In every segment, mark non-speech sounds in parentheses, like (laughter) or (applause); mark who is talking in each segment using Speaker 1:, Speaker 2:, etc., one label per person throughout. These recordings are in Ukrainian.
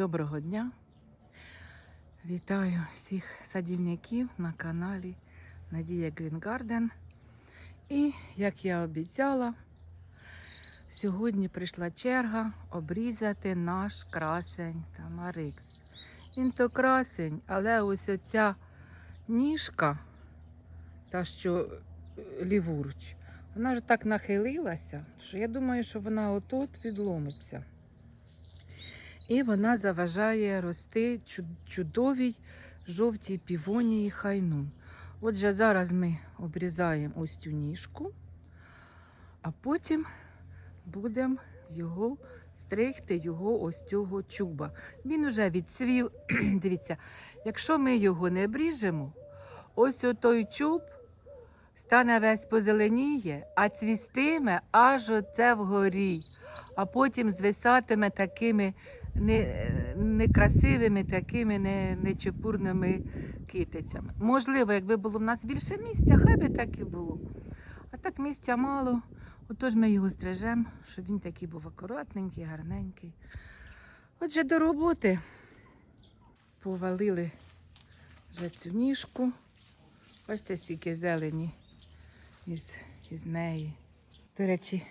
Speaker 1: Доброго дня! Вітаю всіх садівників на каналі Надія Грінгарден. І, як я обіцяла, сьогодні прийшла черга обрізати наш красень Тамарикс. Він то красень, але ось оця ніжка, та що е, ліворуч, вона вже так нахилилася, що я думаю, що вона отут відломиться. І вона заважає рости чудовій жовтій півонії хайну. Отже, зараз ми обрізаємо ось цю ніжку, а потім будемо його стригти, його ось цього чуба. Він уже відцвів. (clears throat) Дивіться, якщо ми його не обріжемо, ось отой чуб стане весь позеленіє, а цвістиме аж оце вгорі, а потім звисатиме такими не, некрасивими, такими не, нечепурними китицями. Можливо, якби було в нас більше місця, хай би так і було. А так місця мало. Отож ми його стрижемо, щоб він такий був акуратненький, гарненький. Отже, до роботи повалили вже цю ніжку. Бачите, стільки зелені із, із неї. До речі,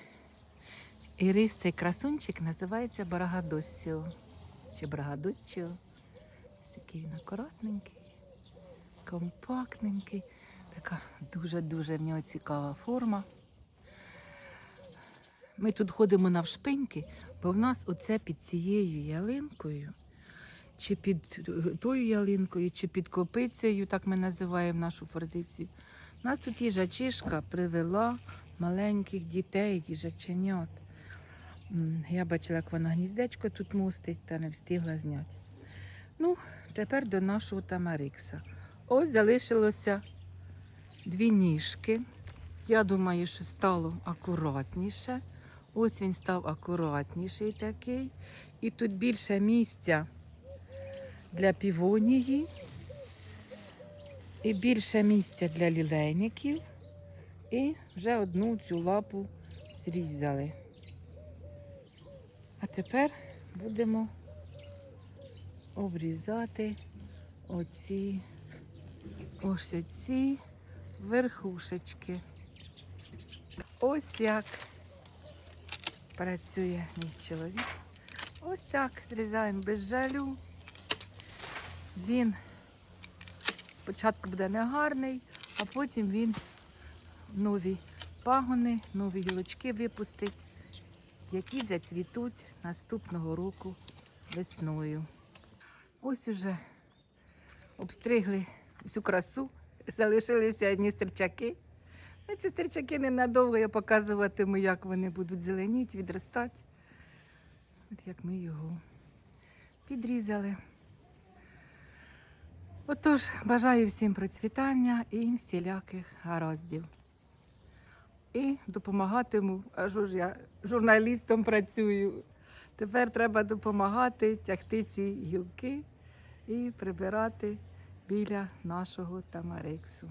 Speaker 1: Ірис, цей красунчик називається Барагадоссіо. Чи Брагадуччіо. Такий він акуратненький, компактненький. Така дуже-дуже в нього цікава форма. Ми тут ходимо навшпиньки, бо в нас оце під цією ялинкою, чи під е, тою ялинкою, чи під копицею, так ми називаємо нашу форзицію. У нас тут їжачишка привела маленьких дітей, їжаченят. Я бачила, як вона гніздечко тут мостить, та не встигла зняти. Ну, тепер до нашого Тамарикса. Ось залишилося дві ніжки. Я думаю, що стало акуратніше. Ось він став акуратніший такий. І тут більше місця для півонії. І більше місця для лілейників. І вже одну цю лапу зрізали. А тепер будемо обрізати оці ось оці верхушечки. Ось як працює мій чоловік. Ось так зрізаємо без жалю. Він спочатку буде негарний, а потім він нові пагони, нові гілочки випустить які зацвітуть наступного року весною. Ось уже обстригли всю красу, (laughs) залишилися одні стерчаки. Ці стерчаки ненадовго я показуватиму, як вони будуть зеленіти, відростати. От як ми його підрізали. Отож, бажаю всім процвітання і всіляких гараздів і допомагатиму. А що ж я журналістом працюю. Тепер треба допомагати тягти ці гілки і прибирати біля нашого Тамарексу.